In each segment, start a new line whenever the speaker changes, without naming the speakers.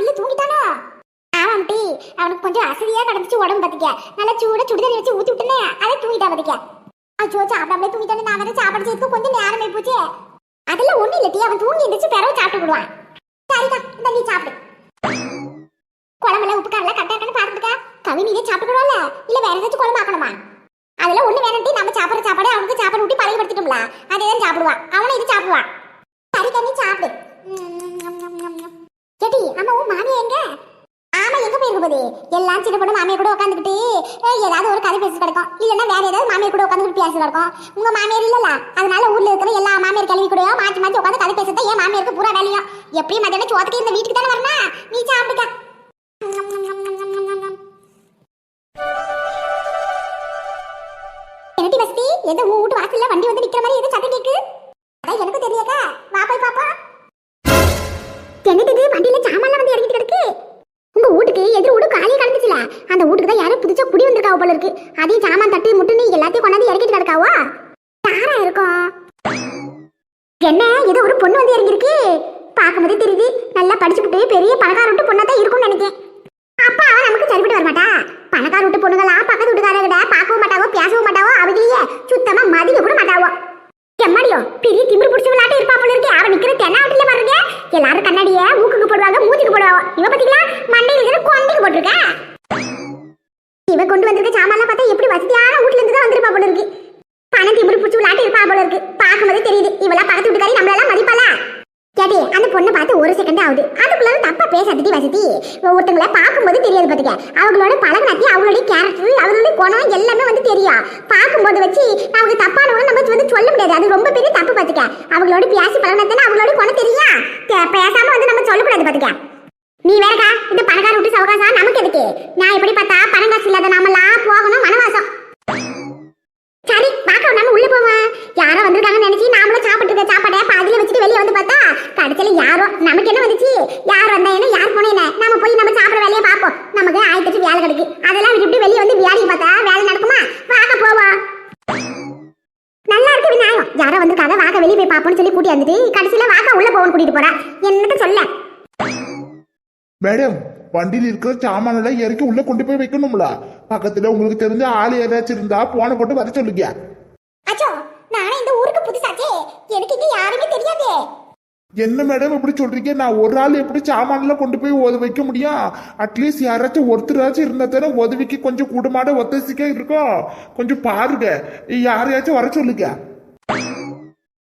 பிள்ளை தூங்கிட்டானா? ஆமாம் டி அவனுக்கு கொஞ்சம் அசதியா கிடந்துச்சு உடம்பு பார்த்துக்க நல்லா சூட சுடுதண்ணி வச்சு ஊத்தி விட்டுனே அதை தூங்கிட்டா பார்த்துக்க அச்சோ சாப்பிடாமலே தூங்கிட்டானே நான் வேற சாப்பாடு செய்யறதுக்கு கொஞ்சம் நேரமே போச்சு அதெல்லாம் ஒண்ணு இல்ல டி அவன் தூங்கி எந்திரிச்சு பிறகு சாப்பிட்டு விடுவான். சரிடா இந்த நீ சாப்பிடு. குழம்புல உப்பு காரல கட்டா கட்டு பாத்துக்கா கவி நீங்க சாப்பிட்டுக்கணும்ல இல்ல வேற ஏதாச்சும் குழம்பு ஆக்கணுமா? அதெல்லாம் ஒண்ணு வேணாட்டி நம்ம சாப்பிட்ற சாப்பாடு அவனுக்கு சாப்பாடு ஊட்டி பழகப்படுத்திட்டோம்ல அதே தான் சாப்பிடுவான். அவனை இது சாப்பிடுவான். சரி தண்ணி சாப்பிடு கேட்டி அம்மா உன் மாமியா எங்க ஆமா எங்க போயிருக்க போகுது எல்லாம் சின்ன பொண்ணு மாமியார் கூட உட்காந்துக்கிட்டு ஏதாவது ஒரு கதை பேசி கிடக்கும். இல்லைன்னா வேற ஏதாவது மாமியார் கூட உட்காந்துக்கிட்டு பேசி கிடக்கும். உங்க மாமியார் இல்லல அதனால ஊர்ல இருக்கிற எல்லா மாமியார் கல்வி கூட மாற்றி மாற்றி உட்காந்து கதை பேசுறது ஏன் மாமியாருக்கு பூரா வேலையும். எப்படியும் மத்தியானம் சோத்துக்கு இந்த வீட்டுக்கு தானே வரணும் நீ சாப்பிடுக்க. என்னடி வசதி? எந்த வீட்டு வாசல்ல வண்டி வந்து நிக்கிற மாதிரி ஏதோ புதுசா போல இருக்கு. அதையும் சாமான் தட்டு முட்டுன்னு எல்லாத்தையும் கொண்டாந்து இறக்கிட்டு கிடக்காவோ? யாரா இருக்கும் என்ன? ஏதோ ஒரு பொண்ணு வந்து இறங்கிருக்கு பார்க்கும்போதே தெரியுது நல்லா படிச்சுட்டு பெரிய பணக்கார விட்டு பொண்ணா தான் இருக்கும்னு நினைக்கிறேன் அப்பா அவன் நமக்கு சரிப்பட்டு வர மாட்டா பணக்கார விட்டு பொண்ணுங்களா பக்கத்து வீட்டுக்காரங்கிட்ட பார்க்கவும் மாட்டாவோ பேசவும் மாட்டாவோ அவங்களையே சுத்தமா மதிக்க கூட மாட்டாவோ. எம்மாடியோ பெரிய திமிரு பிடிச்ச விளையாட்டு இருப்பா போல இருக்கே. அவன் நிக்கிற தென்னாவட்டில பாருங்க. எல்லாரும் கண்ணாடிய மூக்குக்கு போடுவாங்க மூச்சுக்கு போடுவாங்க இவன் பாத்தீங்களா? மண்டையில இருக்கிற கொண்டைக்கு போட்டிருக்கேன் இவ கொண்டு வந்திருக்க சாமான்லாம் பார்த்தா எப்படி வசதியான வீட்ல இருந்து தான் வந்திருப்பா போல இருக்கு. பணம் திமிரு பிடிச்சி விளாட்டு இருப்பா போல இருக்கு. பாக்கும்போது தெரியுது இவெல்லாம் பக்கத்து வீட்டுக்காரி நம்மளெல்லாம் மதிப்பாளா? கேட்டி அந்த பொண்ணை பார்த்து ஒரு செகண்ட் ஆகுது. அதுக்குள்ள தப்பா பேசாதடி வசதி. ஒருத்தங்கள பார்க்கும்போது தெரியாது பாத்துக்க. அவங்களோட பழகினாத்தி அவங்களுடைய கேரக்டர் அவங்களுடைய குணம் எல்லாமே வந்து தெரியும். பார்க்கும்போது வச்சு அவங்க தப்பானவங்க நம்ம வந்து சொல்ல முடியாது. அது ரொம்ப பெரிய தப்பு பாத்துக்க. அவங்களோட பேசி பழகினத்தானே அவங்களோட குணம் தெரியும். பேசாம வந்து நம்ம சொல்லக்கூடாது பாத்துக்க. நீ வேறக்கா இந்த பணக்கார விட்டு சவகாசா? நமக்கு எதுக்கு? நான் எப்படி பார்த்தா பணம் காசு இல்லாத நாமெல்லாம் போகணும் வனவாசம். சரி பார்க்க நம்ம உள்ள போவோம்? யாரோ வந்திருக்காங்கன்னு நினைச்சு நாமளும் சாப்பிட்டு இருக்க சாப்பாடை பாதியில வச்சுட்டு வெளியே வந்து பார்த்தா கடைசியில யாரோ நமக்கு என்ன வந்துச்சு? யார் வந்தா என்ன யார் போனா என்ன? நம்ம போய் நம்ம சாப்பிட வேலையை பார்ப்போம். நமக்கு ஆயிரத்தி வேலை கிடைக்கு. அதெல்லாம் விட்டு வெளியே வந்து வேலையை பார்த்தா வேலை நடக்குமா? வாங்க போவோம். நல்லா இருக்கு விநாயகம். யாரோ வந்திருக்காங்க வாங்க வெளியே போய் பார்ப்போம்னு சொல்லி கூட்டி வந்துட்டு கடைசியில வாக்க உள்ள போவோம்னு கூட்டிட்டு போறா. என்னத்த சொல்ல?
மேடம் வண்டியில் இருக்கிற சாமான எல்லாம் இறக்கி உள்ள கொண்டு போய் வைக்கணும்ல. பக்கத்துல உங்களுக்கு தெரிஞ்ச ஆள் ஏதாச்சும் இருந்தா போன போட்டு வர சொல்லுங்க.
அச்சோ நானே இந்த ஊருக்கு புதுசாச்சே. எனக்கு இங்க யாருமே தெரியாதே.
என்ன மேடம் இப்படி சொல்றீங்க? நான் ஒரு ஆள் எப்படி சாமான எல்லாம் கொண்டு போய் உத வைக்க முடியும்? அட்லீஸ்ட் யாராச்சும் ஒருத்தராச்சும் இருந்தா தானே உதவிக்கு கொஞ்சம் கூடுமாட ஒத்தசிக்க இருக்கும் கொஞ்சம் பாருங்க. யாரையாச்சும் வர சொல்லுங்க.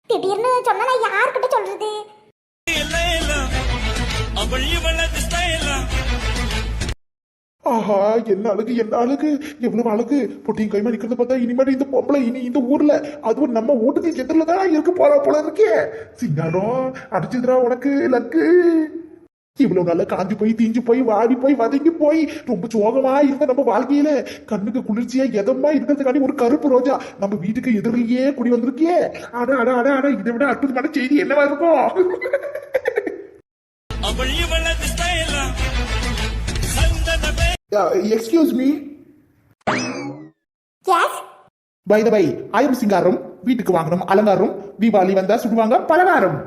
திடீர்னு சொன்னா நான் யார்கிட்ட சொல்றது?
அவள் இவளது ஸ்டைலாம்
ஆஹா என்ன அழகு என்ன அழகு. எவ்வளவு அழகு. பொட்டியும் கைமா நிக்கிறத பார்த்தா இனிமேல் இந்த பொம்பளை இனி இந்த ஊர்ல. அதுவும் நம்ம ஓட்டுக்கு எதிரில தான் இருக்க போறா போல இருக்கே. சிங்காரம் அடிச்சதுரா உனக்கு லக்கு. இவ்வளவு நல்லா காஞ்சி போய் தீஞ்சு போய் வாடி போய் வதங்கி போய் ரொம்ப சோகமா இருந்த நம்ம வாழ்க்கையில. கண்ணுக்கு குளிர்ச்சியா எதமா இருக்கிறதுக்காண்டி ஒரு கருப்பு ரோஜா. நம்ம வீட்டுக்கு எதிரிலேயே குடி வந்திருக்கே. அட அட அட அட இதை விட அற்புதமான செய்தி என்னவா இருக்கும்? Excuse me by the by I am Singaram வீட்டுக்கு வாங்கணும். அலங்காரம். தீபாவளி வந்தா சுடுவாங்க. பலகாரம்.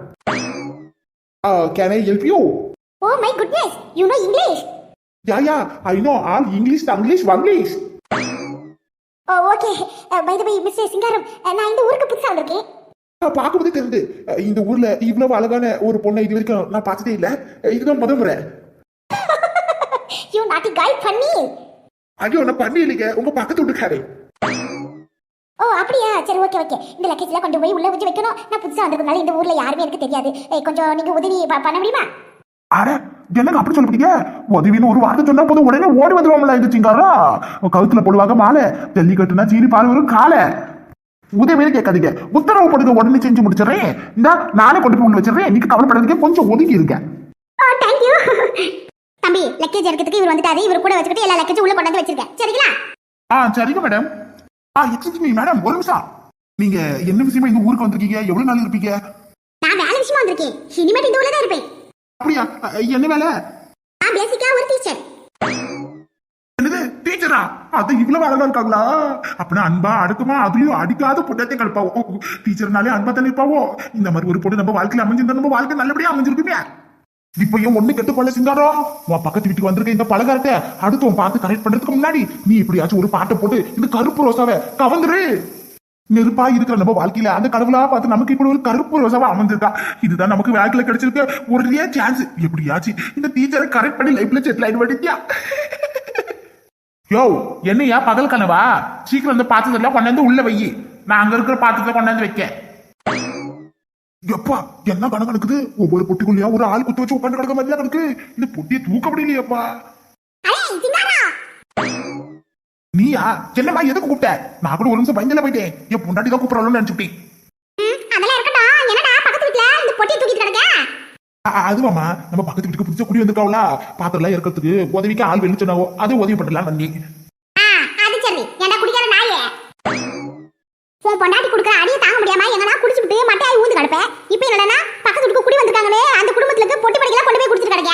Can I help you
oh my goodness you know English
yeah yeah I know all English Tanglish Vanglish
okay by the by mister Singaram நான் இந்த ஊருக்கு புதுசா வந்திருக்கேன்.
பார்க்கும்போதே தெரியுது. அஹ், இந்த ஊர்ல இவ்வளவு அழகான ஒரு பொண்ணை இது வரைக்கும் நான் பார்த்ததே இல்ல. அஹ், இதுதான் முத முறை.
யூ நாட்டி காய் பண்ணி
ஐயோ நான் பண்ணி இல்லைங்க உங்க பக்கத்து வீட்டுக்காரே.
ஓ அப்படியா? சரி ஓகே ஓகே இந்த லக்கேஜ்லாம் கொண்டு போய் உள்ள வச்சு வைக்கணும். நான் புதுசா வந்திருக்கனால இந்த ஊர்ல யாருமே எனக்கு தெரியாது. கொஞ்சம் நீங்க உதவி பண்ண முடியுமா?
அட என்னங்க அப்படி சொல்லிட்டீங்க உதவின்னு ஒரு வார்த்தை சொன்னா போதும் உடனே ஓடி வந்துருவாங்களா இந்த சிங்காரம் கழுத்துல போடுவாங்க மாலை ஜல்லிக்கட்டுனா சீனி பால் வரும் காலை. உதவியே கேட்காதீங்க. உத்தரவு போடுங்க உடனே செஞ்சு முடிச்சிடுறேன். இந்த நானே கொண்டு போய் உள்ள வச்சிடுறேன். நீங்க கவலைப்படாதீங்க கொஞ்சம்
ஓ தேங்க் யூ தம்பி லக்கேஜ் எடுக்கிறதுக்கு இவர் வந்துட்டாரு. இவர் கூட வச்சுக்கிட்டு எல்லா லக்கேஜும் உள்ள கொண்டாந்து வச்சிருக்கேன். சரிங்களா?
ஆ சரிங்க மேடம் ஆ எக்ஸ்கியூஸ் மீ மேடம் ஒரு நிமிஷம். நீங்க என்ன விஷயமா இந்த ஊருக்கு வந்திருக்கீங்க? எவ்வளவு நாள் இருப்பீங்க?
நான் வேலை விஷயமா வந்திருக்கேன். இனிமேட்டு இந்த ஊர்ல தான் இருப்பேன்.
அப்படியா? என்ன வேலை?
நான் பேசிக்கா ஒரு டீச்சர்
என்னது? டீச்சரா அது இவ்வளவு அழகா இருக்காங்களா? அப்படின்னா அன்பா அடுக்குமா அதுலயும் அடிக்காத பொண்ணத்தையும் கலப்பாவோ டீச்சர்னாலே அன்பா தானே இருப்பாவோ? இந்த மாதிரி ஒரு பொண்ணு நம்ம வாழ்க்கையில அமைஞ்சிருந்தா நம்ம வாழ்க்கை நல்லபடியா அமைஞ்சிருக்குமே. இப்பயும் ஒண்ணு கெட்டு போல சிங்காரம் உன் பக்கத்து வீட்டுக்கு வந்திருக்க இந்த பலகாரத்தை அடுத்து உன் பார்த்து கரெக்ட் பண்றதுக்கு முன்னாடி நீ இப்படியாச்சும் ஒரு பாட்டை போட்டு இந்த கருப்பு ரோசாவை கவர்ந்துரு. நெருப்பா இருக்கிற நம்ம வாழ்க்கையில அந்த கடவுளா பார்த்து நமக்கு இப்படி ஒரு கருப்பு ரோசாவா அமைஞ்சிருக்கா இதுதான் நமக்கு வாழ்க்கையில கிடைச்சிருக்க. ஒரே சான்ஸ் எப்படியாச்சு இந்த டீச்சரை கரெக்ட் பண்ணி லைஃப்ல செட்டில் ஆயிட்டு வடித்தியா யோ என்னையா பகல் கனவா? சீக்கிரம் இந்த பாத்திரத்தெல்லாம் கொண்டாந்து உள்ள வை நான் அங்க இருக்கிற பாத்திரத்தை கொண்டாந்து வைக்க எப்பா என்ன கணக்கு கிடக்குது ஒவ்வொரு பொட்டிக்குள்ளயா ஒரு ஆள் குத்து வச்சு உட்காந்து கிடக்க மாதிரி கிடக்கு இந்த பொட்டியை தூக்க முடியலையப்பா நீயா? என்னம்மா எதுக்கு கூப்பிட்ட? நான் கூட ஒரு நிமிஷம் பயந்துல போயிட்டேன். என் பொண்டாட்டி தான் கூப்பிடணும்னு நினைச்சுட்டேன் அதுவாமா நம்ம பக்கத்து வீட்டுக்கு புதுசா குடி வந்திருக்காவல பாத்திரம் இருக்கிறதுக்கு உதவிக்கு ஆள் வெளிச்சு சொன்னாவோ அது உதவி பண்ணலாம் நன்றி
உன் பொண்டாட்டி கொடுக்குற அடியை தாங்க முடியாம எங்கன்னா குடிச்சுட்டு மட்டையாய் ஊந்து கிடப்ப. இப்போ என்னடா பக்கத்து வீட்டுக்கு குடி வந்திருக்காங்களே அந்த குடும்பத்துல இருக்க பொட்டி படிக்கலாம் கொண்டு போய் குடிச்சிட்டு கிடக்க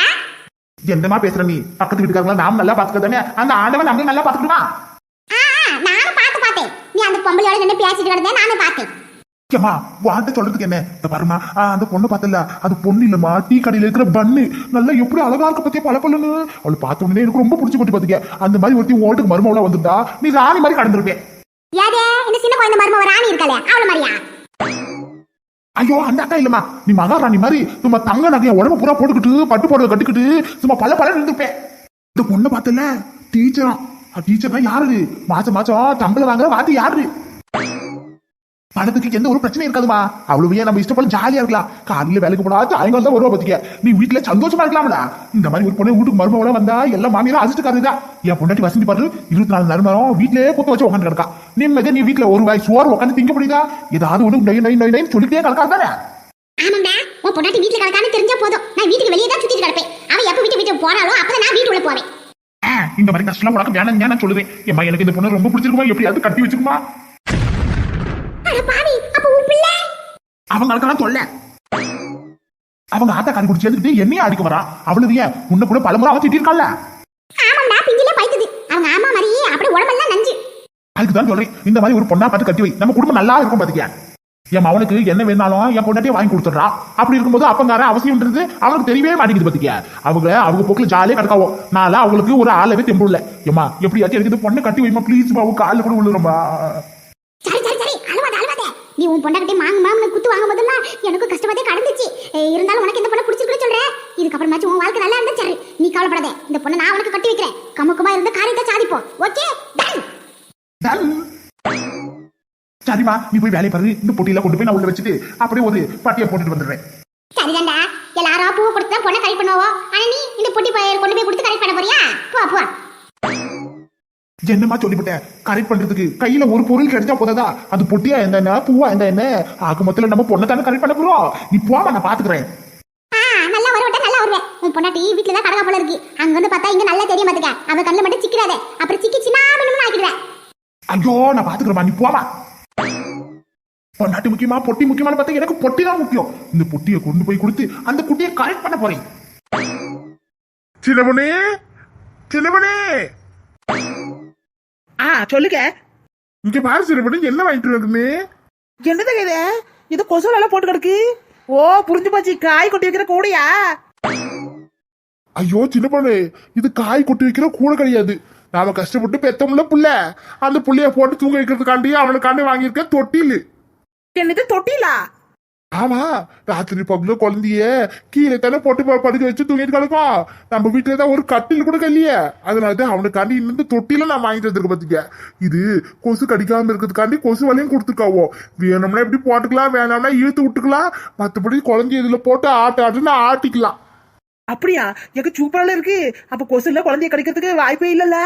என்னமா பேசுற நீ? பக்கத்து வீட்டுக்காரங்களா நாம் நல்லா பாத்துக்க தானே? அந்த ஆண்டவன் நம்மளும் நல்லா பாத்துக்கிடுவான்
நானும் பார்த்து பார்த்தேன். நீ அந்த பொம்பளையோட நின்று பேசிட்டு கிடந்தே நானும் பார்த்தேன்.
ஏமா வார்த்தை சொல்றதுக்கு என்ன? இந்த பாருமா அந்த பொண்ணு பார்த்தல அது பொண்ணு இல்லம்மா டீ கடையில இருக்கிற பண்ணு. நல்லா எப்படி அழகா இருக்க பத்தியா பல பலன்னு அவளை பார்த்த உடனே எனக்கு ரொம்ப பிடிச்சி போட்டு பாத்துக்க அந்த மாதிரி ஒருத்தி ஓட்டுக்கு மருமவளா வந்திருந்தா நீ ராணி மாதிரி கடந்திருப்பேன்
யாரே? இந்த சின்ன குழந்தை மருமவ ராணி இருக்கல அவள மாதிரியா?
ஐயோ அந்த அக்கா இல்லம்மா. நீ மகாராணி மாதிரி சும்மா தங்க நகைய உடம்பு பூரா போட்டுக்கிட்டு பட்டு புடவை கட்டிக்கிட்டு சும்மா பல பல இருந்திருப்பேன் இந்த பொண்ணை பார்த்தல டீச்சரா டீச்சர் யாரு மாசம் மாசம் தம்பளை வாங்குற வாத்து யாரு பணத்துக்கு எந்த ஒரு பிரச்சனையும் இருக்காதுமா? அவ்வளவு நம்ம இஷ்டப்பட ஜாலியா இருக்கலாம். காலையில வேலைக்கு போனா சாயங்காலம் தான் வருவா பத்திக்க. நீ வீட்டுல சந்தோஷமா இருக்கலாம்ல இந்த மாதிரி ஒரு பொண்ணு வீட்டுக்கு மருமகள வந்தா எல்லாம் மாமியாரும் அசிச்சுக்காருதா என் பொண்டாட்டி வசந்தி பாரு இருபத்தி நாலு நேரம் வீட்லயே குத்த வச்சு உட்காந்து கிடக்கா. நிம்மதியா நீ வீட்டுல ஒரு வாய் சோறு உட்காந்து திங்க முடியுதா? ஏதாவது ஒண்ணு நொய் நொய் நொய் நொய்ன்னு சொல்லிட்டே கிடக்காது தானே?
ஆமாண்டா உன் பொண்டாட்டி வீட்டுல கிடக்கான்னு தெரிஞ்சா போதும். நான் வீட்டுக்கு வெளியே தான் சுத்திட்டு கிடப்பேன். அவ எப்ப வீட்டு வீட்டு போறாளோ அப்பதான் நான் வீட்டுக்குள்ள போவேன்.
இந்த மாதிரி கஷ்டம் உனக்கு வேணாம் நான் சொல்லுவேன். ஏம்மா எனக்கு இந்த பொண்ணு ரொம்ப பிடிச்சிருக்குமா? எப்படியாவது கட்டி வச்சிருக்குமா?
பாவி அப்ப உன் பிள்ளை?
அவங்களுக்கெல்லாம் தொல்ல. அவங்க ஆத்தா காரி குடிச்சு எடுத்துட்டு என்னையும் அடிக்க வரா? ஏன் உன்ன கூட பலமுறை அவன் திட்டிருக்காள்ல
ஆமாண்டா பிஞ்சிலே பைத்துது அவங்க ஆமா மாதிரி அப்படியே உடம்பெல்லாம் நஞ்சு.
அதுக்கு தான் சொல்றேன் இந்த மாதிரி ஒரு பொண்ணா பார்த்து கட்டி வை. நம்ம குடும்பம் நல்லா இருக்கும் பாத்துக்க. என் அவனுக்கு என்ன வேணாலும் என் பொண்டாட்டியே வாங்கி கொடுத்துட்றா. அப்படி இருக்கும்போது அப்பங்கார அவசியம்ன்றது அவனுக்கு தெரியவே மாட்டேங்குது பாத்துக்க. அவங்க அவங்க போக்குல ஜாலியா கிடக்காவோ? நாளா அவங்களுக்கு ஒரு ஆளவே தெம்பு இல்ல ஏமா எப்படியாச்சும் எனக்கு பொண்ணை கட்டி வைமா ப்ளீஸ் பாவு காலில் கூட விழுறமா
சரி சரி சரி அழுவாத அழுவாத நீ உன் பொண்டாட்டி மாங்கு மாமனு குத்து வாங்கும் போதெல்லாம் எனக்கு கஷ்டமாதே கடந்துச்சு இருந்தாலும் உனக்கு இந்த பொண்ணை பிடிச்சிருக்கு சொல்றேன் இதுக்கப்புறமாச்சும் உன் வாழ்க்கை நல்லா இருந்தா சரி. நீ கவலைப்படாத. இந்த பொண்ணை நான் உனக்கு கட்டி வைக்கிறேன். கமுக்கமா இருந்த காரியத்தை சாதிப்போம். ஓகே? டன்
சரிம்மா நீ போய் வேலையை பாரு. இந்த பொட்டியில கொண்டு போய் நான் உள்ள வச்சுட்டு அப்படியே ஒரு பாட்டியை போட்டுட்டு வந்துடுறேன். என்னம்மா சொல்லிவிட்டேன் கரெக்ட் பண்றதுக்கு கையில ஒரு பொருள் கிடைச்சா போதாதா? அது பொட்டியா என்ன பூவா என்ன என்ன? ஆக மொத்தத்துல நம்ம பொண்ணை தானே கரெக்ட் பண்ண போறோம். நீ போமா நான் பாத்துக்கிறேன்.
ஆ நல்லா வருவட்டா நல்லா வருவேன் உன் பொண்டாட்டி வீட்டுல தான் கடகா போல இருக்கு. அங்க வந்து பார்த்தா இங்க நல்லா தெரிய மாட்டுக்க அவ கண்ணுல மட்டும் சிக்கிறாதே. அப்புறம் சிக்கி சின்ன ஆக்கிடுவேன்
ஐயோ நான் பாத்துக்கிறேம்மா நீ போமா பொண்டாட்டி முக்கியமா பொட்டி முக்கியமான பார்த்தா எனக்கு பொட்டி தான் முக்கியம். இந்த பொட்டியை கொண்டு போய் கொடுத்து அந்த குட்டியை கரெக்ட் பண்ண போறேன். சின்னவனே சின்னவனே
ஆ சொல்லுங்க.
இங்க பாரு சின்னவனே என்ன வாங்கிட்டு வந்து
என்னதுங்க இது? இது கொசுல எல்லாம் போட்டு கிடக்கு. ஓ புரிஞ்சு போச்சு. காய் கொட்டி வைக்கிற கூடையா?
ஐயோ சின்ன பொண்ணு இது காய் கொட்டி வைக்கிற கூட கிடையாது. நாம கஷ்டப்பட்டு பெத்தமுள்ள புள்ள. அந்த புள்ளைய போட்டு தூங்க வைக்கிறதுக்காண்டி அவனுக்காண்டி வாங்கியிருக்க தொட்டில்.
என்னது தொட்டிலா?
ஆமா ராத்திரி பகுல குழந்தைய கீழே தானே போட்டு படுக்க வச்சு தூங்கிட்டு கிடக்கும் நம்ம வீட்டுல தான் ஒரு கட்டில் கூட கல்லியே. அதனால தான் அவனுக்காண்டி இந்த தொட்டில நான் வாங்கிட்டு வந்திருக்க பாத்தீங்க இது கொசு கடிக்காம இருக்கிறதுக்காண்டி கொசு வலையும் கொடுத்துருக்காவோ. வேணும்னா எப்படி போட்டுக்கலாம் வேணாம்னா இழுத்து விட்டுக்கலாம். மத்தபடி குழந்தைய இதுல போட்டு ஆட்ட ஆட்டுன்னு ஆட்டிக்கலாம்.
அப்படியா? எனக்கு சூப்பரால இருக்கு. அப்ப கொசுல குழந்தைய கிடைக்கிறதுக்கு வாய்ப்பே இல்லல்ல?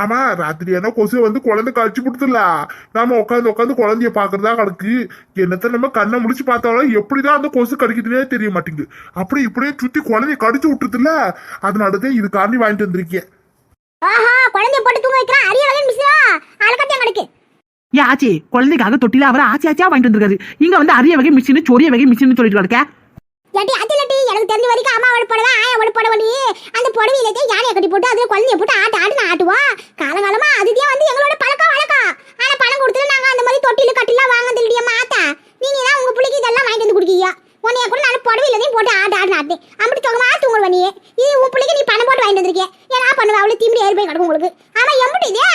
ஆமா ராத்திரி ஏன்னா கொசு வந்து குழந்தை கழிச்சு கொடுத்துடல நாம உட்காந்து உட்காந்து குழந்தைய பாக்குறதா கணக்கு. என்னத்த நம்ம கண்ணை முடிச்சு பார்த்தாலும் எப்படிதான் அந்த கொசு கடிக்குதுன்னே தெரிய மாட்டேங்குது. அப்படி இப்படியே சுத்தி குழந்தைய கடிச்சு விட்டுருதுல அதனாலதான் இது காண்டி வாங்கிட்டு வந்திருக்கேன்.
ஆஹா குழந்தைய போட்டு தூங்க வைக்கிறான் அரிய வகை மிஸ்ரா அழகத்தியம் கிடக்கு
ஏ ஆச்சி குழந்தைக்காக தொட்டில அவர் ஆச்சி ஆச்சியா வாங்கிட்டு வந்திருக்காரு. இங்க வந்து அரிய வகை மிஷின் சொரிய வகை மிஷின் சொல்லிட்டு கிடக்க.
லட்டி அது லட்டி எனக்கு தெரிஞ்ச வரைக்கும் அம்மா அவளை புடவை ஆயா அவளை புடவை அந்த புடவையில தான் யானையை கட்டி போட்டு அதுல குழந்தைய போட்டு ஆட்டு ஆட்டுன்னு ஆட்டுவோம் காலங்காலமா அதுதான் வந்து எங்களோட பழக்கம் வழக்கம். ஆனா பணம் கொடுத்துட்டு நாங்க அந்த மாதிரி தொட்டில கட்டிலாம் வாங்க இல்லையா மாத்தா நீங்க தான் உங்க பிள்ளைக்கு இதெல்லாம் வாங்கிட்டு வந்து குடுக்கீங்க. உன்னைய கூட நான் புடவையிலதையும் போட்டு ஆடு ஆடு ஆடு அப்படி தொகமா தூங்குவ நீ இது உன் பிள்ளைக்கு நீ பணம் போட்டு வாங்கிட்டு வந்திருக்கேன் ஏன்னா பண்ணுவா அவ்வளோ திமிரி ஏறி போய் கிடக்கும் உங்களுக்கு. ஆமா எம்பிட்டு இதே?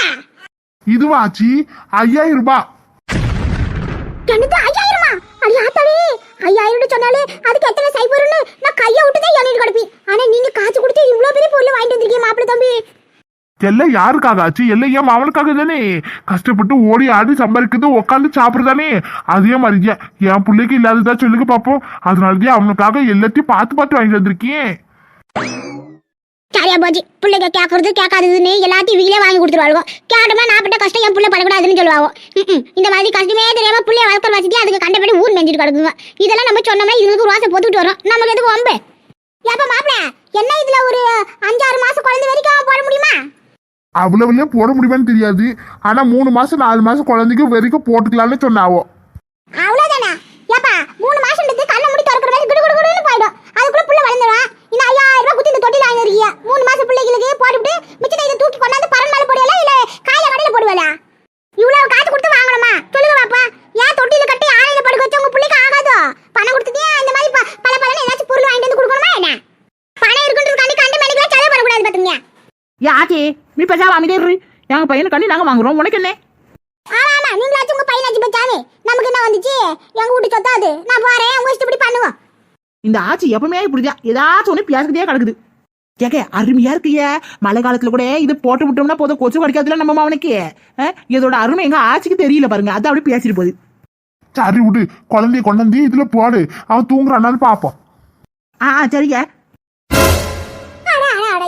ஐயாயிரம் ரூபாய்
எனக்கு ஐயாயிரமா அது ஆத்தாவே ஐயாயிரம் சொன்னாலே அதுக்கு எத்தனை சைபர்னு நான் கையை விட்டு தான் எண்ணிட்டு கிடப்பி ஆனா நீங்க காசு கொடுத்து இவ்வளவு பெரிய பொருள் வாங்கிட்டு வந்திருக்கீங்க மாப்பிள்ளை தம்பி
எல்லாம் யாருக்காக ஆச்சு எல்லாம் ஏன் அவனுக்காக தானே? கஷ்டப்பட்டு ஓடி ஆடி சம்பாதிக்கிறது உட்காந்து சாப்பிடுறதானே அதே மாதிரியா என் பிள்ளைக்கு இல்லாததா சொல்லுங்க பார்ப்போம் அதனாலதான் அவனுக்காக எல்லாத்தையும் பார்த்து பார்த்து வாங்கிட்டு வந்திருக்கேன்.
சரியா போச்சு. பிள்ளைங்க கேட்கறது கேட்காததுன்னு எல்லாத்தையும் வீலே வாங்கி கொடுத்துருவாங்க கேட்டோம்னா நான் பட்ட கஷ்டம் என் பிள்ளை படக்கூடாதுன்னு சொல்லுவாங்க இந்த மாதிரி கஷ்டமே தெரியாம பிள்ளைய வளர்க்குற வசதி அதுக்கு கண்டபடி ஊர் மெஞ்சிட்டு கிடக்குங்க. இதெல்லாம் நம்ம சொன்னோம்னா இதுங்களுக்கு ரோசை போட்டுட்டு வரோம். நமக்கு எதுக்கு வம்பு? எப்ப மாப்பிள்ள என்ன இதுல ஒரு அஞ்சாறு மாசம் குழந்தை வரைக்கும் போட முடியுமா?
அவ்வளவுலயே போட முடியுமான்னு தெரியாது. ஆனா மூணு மாசம் நாலு மாசம் குழந்தைக்கு வரைக்கும் போட்டுக்கலாம்னு சொன்னாவோ.
அவ்வளவுதானே? ஏப்பா மூணு மாசம் எடுத்து கண்ணை முடி திறக்கிற மாதிரி குடு குடு குடுன்னு போயிடும். அதுக்குள்ள புள்ள வளர்ந்துடும் இன்னும் ஐயாயிரம் ரூபாய் குத்தி இந்த தொட்டில வாங்கிருக்கீங்க மூணு மாசம் பிள்ளைகளுக்கு போட்டுவிட்டு மிச்சத்தை இதை தூக்கி கொண்டாந்து பரன் மேல போடுவல இல்ல காயில கடையில போடுவல இவ்வளவு காசு கொடுத்து வாங்கணுமா சொல்லுங்க பாப்பா ஏன் தொட்டில கட்டி ஆலையில படுக்க வச்சு உங்க பிள்ளைக்கு ஆகாதோ பணம் கொடுத்துட்டே இந்த மாதிரி ப- பல பலன்னு ஏதாச்சும் பொருள் வாங்கிட்டு வந்து கொடுக்கணுமா என்ன பணம் இருக்குன்றதுக்காண்டி கண்டு மணிக்கெல்லாம் செலவு பண்ணக்கூடாது பாத்துங்க
ஏ ஆச்சி நீ பேசாம அமைதியா இரு. எங்க பையனுக்காண்டி நாங்க வாங்குறோம். உனக்கு என்ன?
ஆமா ஆமா. நீங்களாச்சும் உங்க பையனாச்சும் பச்சாமே நமக்கு என்ன வந்துச்சு? எங்க வீட்டு சொத்தா அது? நான் போறேன். உங்க இஷ்டப்படி பண்ணுவோம்
இந்த ஆச்சி எப்பவுமே இப்படிதான். ஏதாச்சும் ஒண்ணு பேசிக்கிட்டே கிடக்குது. கேக்க அருமையா இருக்குயே. மழை காலத்துல கூட இது போட்டு விட்டோம்னா போதும். கொச்சு கடிக்காதுல நம்ம அவனுக்கு இதோட அருமை எங்க ஆச்சிக்கு தெரியல பாருங்க. அதான் அப்படி பேசிட்டு போகுது.
சரி விடு. குழந்தைய கொண்டாந்து இதுல போடு. அவன் தூங்குறானான்னு பாப்போம்
ஆ சரிங்க.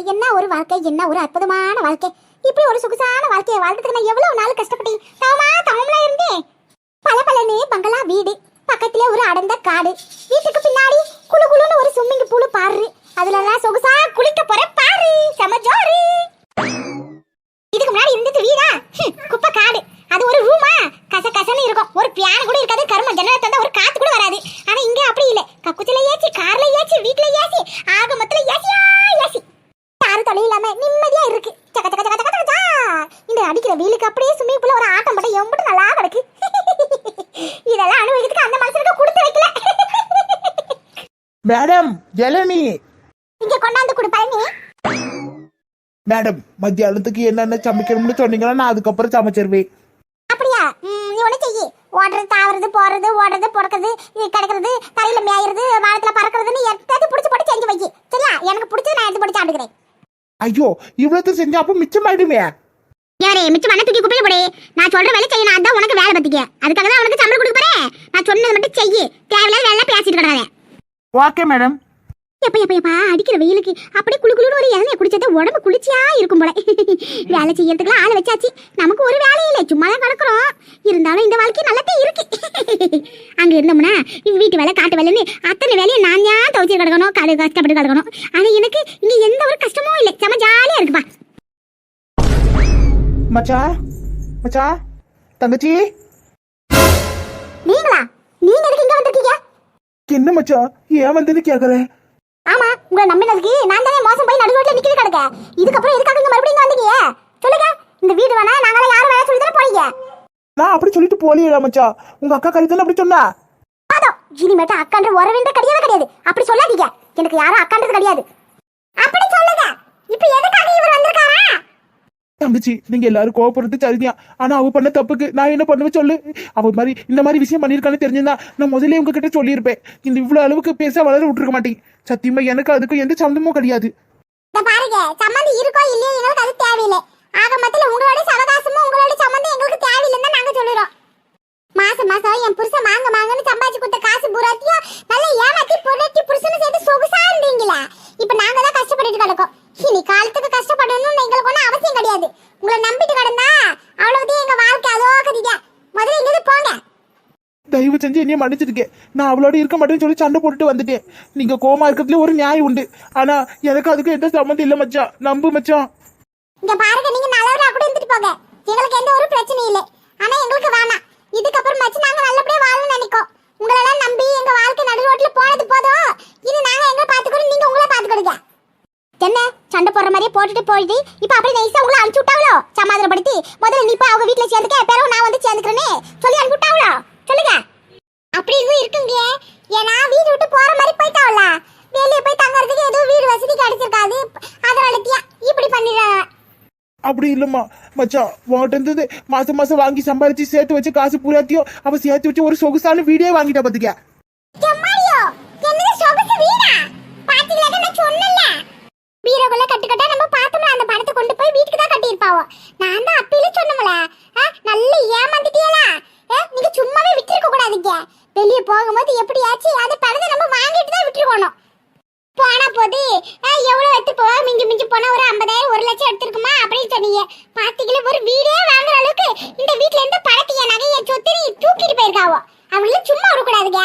என்ன ஒரு வாழ்க்கை என்ன ஒரு அற்புதமான வாழ்க்கை? இப்படி ஒரு சொகுசான வாழ்க்கையை வாழ்றதுக்கு நான் எவ்வளவு நாள் கஷ்டப்பட்டேன்? தவமா தவம்ல இருந்தேன் பல பலனே பங்களா வீடு பக்கத்துல ஒரு அடர்ந்த காடு. வீட்டுக்கு பின்னாடி குளு குளுன்னு ஒரு ஸ்விம்மிங் பூல் பாரு. அதுல எல்லாம் சொகுசா குளிக்க போற பாரு. செம ஜோரு. இதுக்கு முன்னாடி இருந்தது வீடா? ஹம், குப்பை காடு. அது ஒரு ரூமா கச கசன்னு இருக்கும். ஒரு பியானு கூட இருக்காது. கரும ஜன்னலை தந்தா ஒரு காத்து கூட வராது ஆனா இங்க அப்படி இல்ல கக்குத்துல ஏச்சி கார்ல ஏச்சி வீட்ல ஏச்சி ஆக மொத்தல ஏசியா ஏசி யாரும் தொலை இல்லாம நிம்மதியா இருக்கு சக்க சக்க சக்க சக்க சக்கா. இந்த அடிக்கிற வெயிலுக்கு அப்படியே ஸ்விம்மிங் பூல ஒரு ஆட்டம் படம் எம்பிட்டு நல்லா கிடக்கு இதெல்லாம் அனுபவிக்கிறதுக்கு அந்த மனுஷனுக்கு கொடுத்து வைக்கல
மேடம் ஜலனி
இங்க கொண்டாந்து கொடு பழனி.
மேடம் மத்தியானத்துக்கு என்னென்ன சமைக்கணும்னு சொன்னீங்கன்னா நான் அதுக்கப்புறம் சமைச்சிருவேன்.
அப்படியா? ம், நீ ஒண்ணு செய்யி. ஓடுறது தாவறது போறது ஓடுறது பிறக்கிறது கிடக்கிறது தலையில மேயிறது வானத்துல பறக்கிறதுன்னு எதாவது பிடிச்சி போட்டு செஞ்சு வை சரியா? எனக்கு பிடிச்சது நான் எடுத்து போட்டு சாப்பிட்டுக்கிறேன்.
ஐயோ இவ்வளவு செஞ்சா அப்ப மிச்சமாயிடுமே.
யாரே மிச்சம் மண்ணை தூக்கி குப்பையில போடு. நான் சொல்ற வேலை செய்யணும் அதான் உனக்கு வேலை பத்திக்க. அதுக்காக தான் உனக்கு சம்பளம் கொடுக்க போறேன். நான் சொன்னது மட்டும் செய்யி. தேவையில்லாத வேலை பேசிட்டு கிடாத
ஓகே மேடம்.
எப்ப எப்ப எப்பா? அடிக்கிற வெயிலுக்கு அப்படியே குளு குளுன்னு ஒரு இளநியை குடிச்சது உடம்பு குளிர்ச்சியா இருக்கும் போல. வேலை செய்யறதுக்குலாம் ஆளை வச்சாச்சு. நமக்கு ஒரு வேலையும் இல்லை. சும்மா தான் கிடக்குறோம். இருந்தாலும் இந்த வாழ்க்கை நல்லதே இருக்கு. அங்க இருந்தோம்னா வீட்டு வேலை காட்டு வேலைன்னு அத்தனை வேலையும் நான் தான் துவைச்சு கிடக்கணும். கடு கஷ்டப்பட்டு கிடக்கணும். ஆனா எனக்கு இங்க எந்த ஒரு கஷ்டமும் இல்லை. செம ஜாலியா இருக்குப்பா.
மச்சா மச்சா தங்கச்சி?
நீங்களா? நீங்க எதுக்கு இங்க வந்திருக்கீங்க?
என்ன மச்சா? ஏன் வந்தேன்னு கேக்குறேன்.
ஆமா உங்களை நம்பினதுக்கு நான் தானே மோசம் போய் நடு ரோட்ல நிக்கிது கிடக்க இதுக்கப்புறம் எதுக்காக இங்க மறுபடியும் வந்தீங்க? சொல்லுங்க இந்த வீடு வேணா நாங்கள யாரும் வேணா சொல்லி தானே போறீங்க
நான் அப்படி சொல்லிட்டு போலியடா மச்சா உங்க அக்கா கறித்தானே அப்படி சொன்னா?
போதும் இனிமேட்டு அக்கான்ற உறவுன்ற கிடையவே கிடையாது. அப்படி சொல்லாதீங்க. எனக்கு யாரும் அக்கான்றது கிடையாது. அப்படி சொல்லுங்க. இப்போ எதுக்காக இவர் வந்திருக்காரா?
தங்கச்சி நீங்க எல்லாரும் கோவப்படுறது சரிதான் ஆனா அவ பண்ண தப்புக்கு நான் என்ன பண்ணுவேன் சொல்லு? அவ மாதிரி இந்த மாதிரி விஷயம் பண்ணிருக்கான்னு தெரிஞ்சிருந்தா நான் முதல்ல உங்ககிட்ட சொல்லியிருப்பேன். இந்த இவ்வளவு அளவுக்கு பேச வளர விட்டுருக்க மாட்டேன் சத்தியமா எனக்கு அதுக்கும் எந்த சம்மந்தமும் கிடையாது.
இந்த பாருங்க சம்மந்தம் இருக்கோ இல்லையோ எங்களுக்கு அது தேவையில்லை. ஆக மொத்தத்துல உங்களோட சவகாசமும் உங்களோட சம்மந்தம் எங்களுக்கு தேவையில்லைன்னு தான் நாங்க சொல்லுறோம். மாசம் மாசம் என் புருஷன் மாங்க மாங்கன்னு சம்பாதிச்சு கொடுத்த காசு பூராத்தையும் நல்லா ஏமாத்தி பொருட்டி புருஷனை சேர்த்து சொகுசா இருந்தீங்களா? இப்ப நாங்க தான் கஷ்டப்பட்டுட்டு கிடக்கோம். இனி காலத்துக்கு கஷ்டப்படணும்னு எங்களுக்கு ஒன்றும் அவசியம் கிடையாது. உங்களை நம்பிட்டு கிடந்தா அவ்வளவுதான் எங்க வாழ்க்கை அதோ கதிங்க. முதல்ல இங்கிருந்து போங்க.
தயவு செஞ்சு என்னைய மன்னிச்சிருக்கேன் நான் அவளோட இருக்க மாட்டேன்னு சொல்லி சண்டை போட்டுட்டு வந்துட்டேன். நீங்க கோமா இருக்கிறதுல ஒரு நியாயம் உண்டு. ஆனா எனக்கு அதுக்கு எந்த சம்மந்தம் இல்ல மச்சான். நம்பு மச்சான்.
இங்க பாருங்க நீங்க நல்லவரா கூட இருந்துட்டு போங்க. எங்களுக்கு எந்த ஒரு பிரச்சனையும் இல்லை. ஆனா எங்களுக்கு வேணாம். இதுக்கப்புறம் மச்சு நாங்க நல்லபடியா வாழணும்னு நினைக்கோம். உங்களெல்லாம் நம்பி எங்க வாழ்க்கை நடு ரோட்ல போனது போதும். இனி நாங்க எங்க பாத்துக்கிறோம் நீங்க உங்களை பாத்துக்கிடுங்க என்ன? சண்டை போடுற மாதிரியே போட்டுட்டு போயிட்டு இப்ப அப்படியே நைஸா உங்களை அனுப்பிச்சு விட்டாவளோ? சமாதானப்படுத்தி. முதல்ல நீ போய் அவங்க வீட்டுல சேர்ந்துக்க. பிறகு நான் வந்து சேர்ந்துக்கிறேனே. சொல்லி அனுப்பிச்சு விட்டாவளோ? சொல்லுங்க. அப்படி எதுவும் இருக்குங்க ஏன்னா வீடு விட்டு போற மாதிரி போயிட்டாவல வெளியே போய் தங்கறதுக்கு எதுவும் வீடு வசதி கிடைச்சிருக்காது. அதனால இப்படி பண்ணிடுறாங்க
அப்படி இல்லம்மா. மச்சான் இருந்தது மாசம் மாசம் வாங்கி சம்பாரிச்சு சேர்த்து வச்சு காசு பூராத்தியும் அவ சேர்த்து வச்சு ஒரு சொகுசான வீடே வாங்கிட்டா பாத்துக்க
எம்மாடியோ என்னது சொகுசு வீடா பாத்தீங்களா நான் சொன்னல பீரோக்குள்ள கட்டுக்கட்டா நம்ம பார்த்தோம்ல அந்த பணத்தை கொண்டு போய் வீட்டுக்கு தான் கட்டியிருப்பாவோ? நான் தான் அப்பயில சொன்னோம்ல நல்ல ஏமாந்துட்டியலா? நீங்க சும்மாவே விட்டுருக்க கூடாதுங்க. வெளியே போகும்போது எப்படியாச்சு அந்த பணத்தை நம்ம வாங்கிட்டு தான் விட்டுருக்கணும். போனா போது அஹ், எவ்வளவு எடுத்து போவா மிஞ்சி மிஞ்சி போனா ஒரு ஐம்பதாயிரம் ஒரு லட்சம் எடுத்துருக்குமா அப்படின்னு சொன்னீங்க. பாத்தீங்களா ஒரு வீடே வாங்குற அளவுக்கு இந்த வீட்ல இருந்து படத்தைய நகைய சொத்து நீ தூக்கிட்டு போயிருக்காவோ? அவங்கள சும்மா விடக்கூடாதுங்க.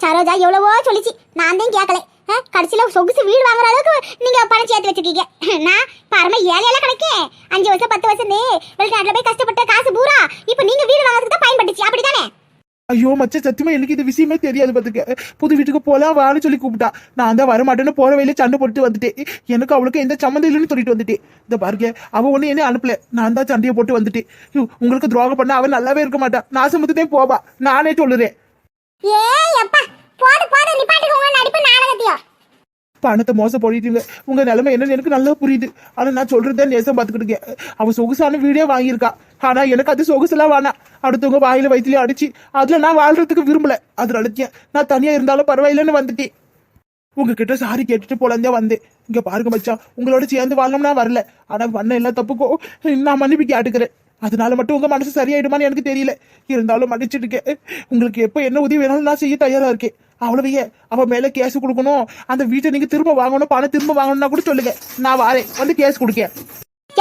சரோஜா எவ்வளவோ சொல்லிச்சு. நான் தான் கேட்கல கடைசியில சொகுசு வீடு வாங்குற அளவுக்கு நீங்க பணம் சேர்த்து வச்சிருக்கீங்க. நான் பரம ஏழையில கிடைக்கே. அஞ்சு வருஷம் பத்து வருஷம் வெளிநாட்டுல போய் கஷ்டப்பட்ட காசு பூரா இப்ப நீங்க வீடு வாங்குறதுக்கு தான் பயன்பட்டுச்சு. அப்படிதானே?
ஐயோ மச்ச சத்தியமா எனக்கு இது விஷயமே தெரியாது பாத்துக்க. புது வீட்டுக்கு போலாம் வான்னு சொல்லி கூப்பிட்டா. நான் தான் வரமாட்டேன்னு போற வழியில சண்டை போட்டு வந்துட்டேன். எனக்கு அவளுக்கு எந்த சம்மந்தம் இல்லைன்னு சொல்லிட்டு வந்துட்டேன். இந்த பாருங்க அவ ஒண்ணு என்ன அனுப்பல. நான் தான் சண்டையை போட்டு வந்துட்டேன். உங்களுக்கு துரோகம் பண்ண அவன் நல்லாவே இருக்க மாட்டா. நான் சுமத்துட்டே போவா. நானே சொல்லுறேன்.
ஏய் அப்பா போடு போடு நிப்பாட்டுக்கு உங்க நடிப்பு நாடகத்தையும்
பணத்தை மோசம் போடிட்டீங்க உங்க நிலைமை என்னன்னு எனக்கு நல்லா புரியுது. ஆனா நான் சொல்றத நேசம் பாத்துக்கிட்டு அவன் சொகுசான வீடே வாங்கியிருக்கா. ஆனா எனக்கு அது சொகுசுலாம் வேணாம். அடுத்தவங்க வாயில வயிற்றுல அடிச்சு அதுல நான் வாழ்றதுக்கு விரும்பல. அது நடத்தியேன் நான் தனியா இருந்தாலும் பரவாயில்லைன்னு வந்துட்டேன். உங்ககிட்ட சாரி கேட்டுட்டு போலந்தே வந்தேன். இங்க பாருங்க மச்சான் உங்களோட சேர்ந்து வாழணும்னா வரல. ஆனா பண்ண எல்லா தப்புக்கும் நான் மன்னிப்பு கேட்டுக்கிறேன். அதனால மட்டும் உங்க மனசு சரியாயிடுமான்னு எனக்கு தெரியல. இருந்தாலும் மன்னிச்சுட்டு இருக்கேன். உங்களுக்கு எப்போ என்ன உதவி வேணாலும் நான் செய்ய தயாரா இருக்கேன். அவ்வளவையே. அவ மேல கேஸ் கொடுக்கணும். அந்த வீட்டை நீங்க திரும்ப வாங்கணும் பணம் திரும்ப வாங்கணும்னா கூட சொல்லுங்க. நான் வாரேன். வந்து கேஸ் கொடுக்க.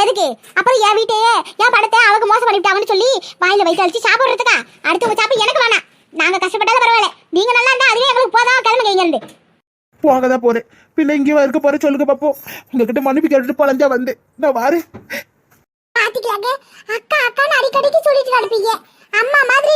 எதுக்கு? அப்புறம் என் வீட்டையே என் படத்தை அவங்க மோசம் பண்ணிவிட்டாங்கன்னு சொல்லி வாயில வயிற்று அடிச்சு சாப்பிடுறதுக்கா? அடுத்தவங்க சாப்பிட எனக்கு வேணாம். நாங்க கஷ்டப்பட்டாலும் பரவாயில்ல. நீங்க நல்லா இருந்தா அதுவே எங்களுக்கு போதும் கிளம்புங்க இங்க இருந்து
போகதான் போறேன். பின்ன இங்கே இருக்க போற சொல்லுங்க பாப்போம். உங்ககிட்ட மன்னிப்பு கேட்டுட்டு பழஞ்சா வந்தேன். நான் வாரேன்.
பாத்தீங்களாங்க அக்கா அக்கான்னு அடிக்கடிக்கு சொல்லிட்டு நடப்பீங்க அம்மா மாதிரி